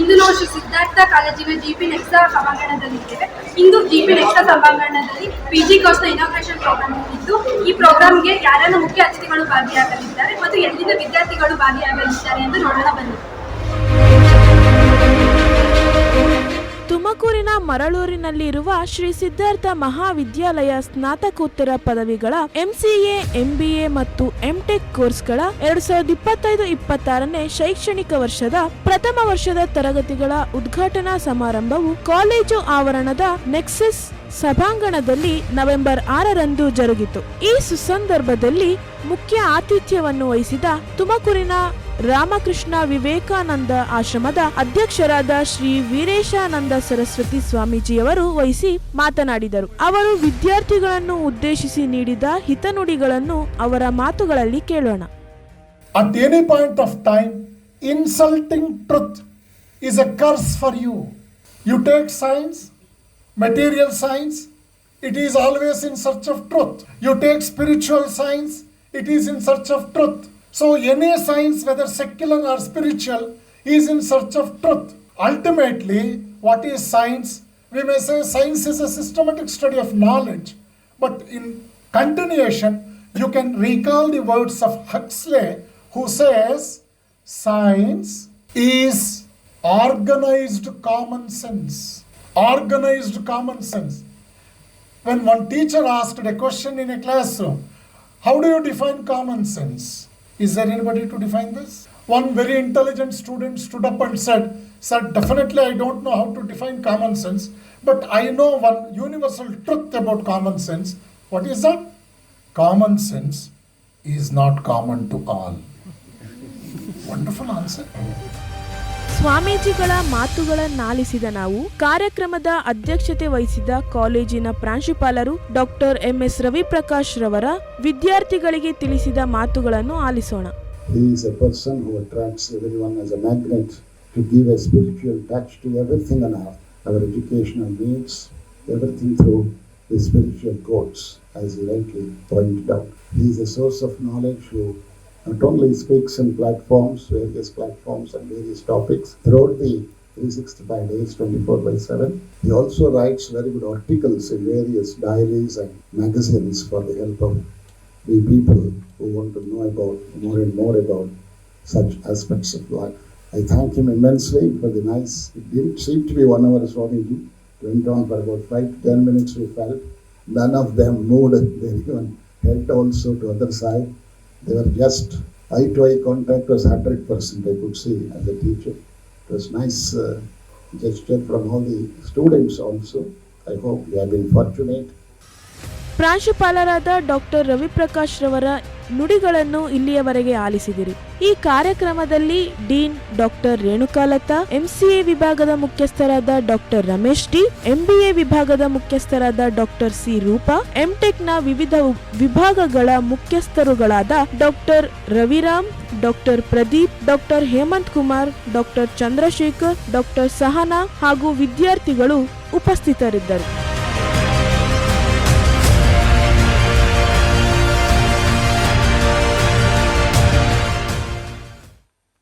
ಇಂದು ನಾವು ಸಿದ್ಧಾರ್ಥ ಕಾಲೇಜಿನ G P Nexa ಸಭಾಂಗಣದಲ್ಲಿದ್ದೇವೆ. ಇಂದು ಜಿ ಪಿ ನೆಕ್ಸಾ ಸಭಾಂಗಣದಲ್ಲಿ ಪಿ ಜಿ ಕೋರ್ಸ್ನ ಇನಾಗ್ರೇಷನ್ ಪ್ರೋಗ್ರಾಮ್ ಇದ್ದು, ಈ ಪ್ರೋಗ್ರಾಮ್ಗೆ ಯಾರೆಲ್ಲ ಮುಖ್ಯ ಅತಿಥಿಗಳು ಭಾಗಿಯಾಗಲಿದ್ದಾರೆ ಮತ್ತು ಎಲ್ಲಿಂದ ವಿದ್ಯಾರ್ಥಿಗಳು ಭಾಗಿಯಾಗಲಿದ್ದಾರೆ ಎಂದು ನೋಡೋಣ ಬನ್ನಿ. ಮರಳೂರಿನಲ್ಲಿರುವ ಶ್ರೀ ಸಿದ್ಧಾರ್ಥ ಮಹಾವಿದ್ಯಾಲಯ ಸ್ನಾತಕೋತ್ತರ ಪದವಿಗಳ ಎಂಸಿಎ, ಎಂಬಿಎ ಮತ್ತು ಎಂಟೆಕ್ ಕೋರ್ಸ್ಗಳ ಎರಡ್ ಸಾವಿರದ ಇಪ್ಪತ್ತೈದು ಇಪ್ಪತ್ತಾರನೇ ಶೈಕ್ಷಣಿಕ ವರ್ಷದ ಪ್ರಥಮ ವರ್ಷದ ತರಗತಿಗಳ ಉದ್ಘಾಟನಾ ಸಮಾರಂಭವು ಕಾಲೇಜು ಆವರಣದ ನೆಕ್ಸಸ್ ಸಭಾಂಗಣದಲ್ಲಿ ನವೆಂಬರ್ ಆರರಂದು ಜರುಗಿತು. ಈ ಸುಸಂದರ್ಭದಲ್ಲಿ ಮುಖ್ಯ ಆತಿಥ್ಯವನ್ನು ವಹಿಸಿದ ತುಮಕೂರಿನ ರಾಮಕೃಷ್ಣ ವಿವೇಕಾನಂದ ಆಶ್ರಮದ ಅಧ್ಯಕ್ಷರಾದ ಶ್ರೀ ವೀರೇಶಾನಂದ ಸರಸ್ವತಿ ಸ್ವಾಮೀಜಿಯವರು ವಹಿಸಿ ಮಾತನಾಡಿದರು. ಅವರು ವಿದ್ಯಾರ್ಥಿಗಳನ್ನು ಉದ್ದೇಶಿಸಿ ನೀಡಿದ ಹಿತನುಡಿಗಳನ್ನು ಅವರ ಮಾತುಗಳಲ್ಲಿ ಕೇಳೋಣ. At any point of time insulting truth is a curse for you you take science material science it is always in search of truth you take spiritual science it is in search of truth. So, any science, whether secular or spiritual, is in search of truth. Ultimately, what is science? We may say science is a systematic study of knowledge. But in continuation, you can recall the words of Huxley, who says, Science is organized common sense. Organized common sense. When one teacher asked a question in a classroom, How do you define common sense? Is there anybody to define this? One very intelligent student stood up and said, Sir, definitely I don't know how to define common sense, but I know one universal truth about common sense. What is that? Common sense is not common to all. Wonderful answer. ಸ್ವಾಮೀಜಿಗಳ ಮಾತುಗಳನ್ನಾಲಿಸಿದ ನಾವು ಕಾರ್ಯಕ್ರಮದ ಅಧ್ಯಕ್ಷತೆ ವಹಿಸಿದ ಕಾಲೇಜಿನ ಪ್ರಾಂಶುಪಾಲರು doctor MS Raviprakash ರವರ ವಿದ್ಯಾರ್ಥಿಗಳಿಗೆ ತಿಳಿಸಿದ ಮಾತುಗಳನ್ನು ಆಲಿಸೋಣ spiritual codes, as you rightly pointed out. He is a source of knowledge who not only speaks in platforms, various platforms and various topics throughout the 365 days, 24 by 7. He also writes very good articles in various diaries and magazines for the help of the people who want to know about more and more about such aspects of life. I thank him immensely for the nice, it didn't seem to be one hour Swamiji. It went on for about five to ten minutes we felt. None of them moved, they even head also to other side. They were just eye to eye contact was 100% I could see as a teacher. It was nice uh, gesture from all the students also. I hope you have been fortunate ಪ್ರಾಂಶುಪಾಲರಾದ doctor Raviprakash ರವರ ನುಡಿಗಳನ್ನು ಇಲ್ಲಿಯವರೆಗೆ ಆಲಿಸಿದಿರಿ. ಈ ಕಾರ್ಯಕ್ರಮದಲ್ಲಿ dean doctor ರೇಣುಕಾಲತಾ, MCA ವಿಭಾಗದ ಮುಖ್ಯಸ್ಥರಾದ doctor Ramesh T MBA ವಿಭಾಗದ ಮುಖ್ಯಸ್ಥರಾದ ಡಾಕ್ಟರ್ ಸಿ. ರೂಪಾ, ಎಂಟೆಕ್ನ ವಿವಿಧ ವಿಭಾಗಗಳ ಮುಖ್ಯಸ್ಥರುಗಳಾದ doctor Raviram doctor Pradeep doctor Hemanth Kumar doctor Chandrashekar doctor Sahana ಹಾಗೂ ವಿದ್ಯಾರ್ಥಿಗಳು ಉಪಸ್ಥಿತರಿದ್ದರು.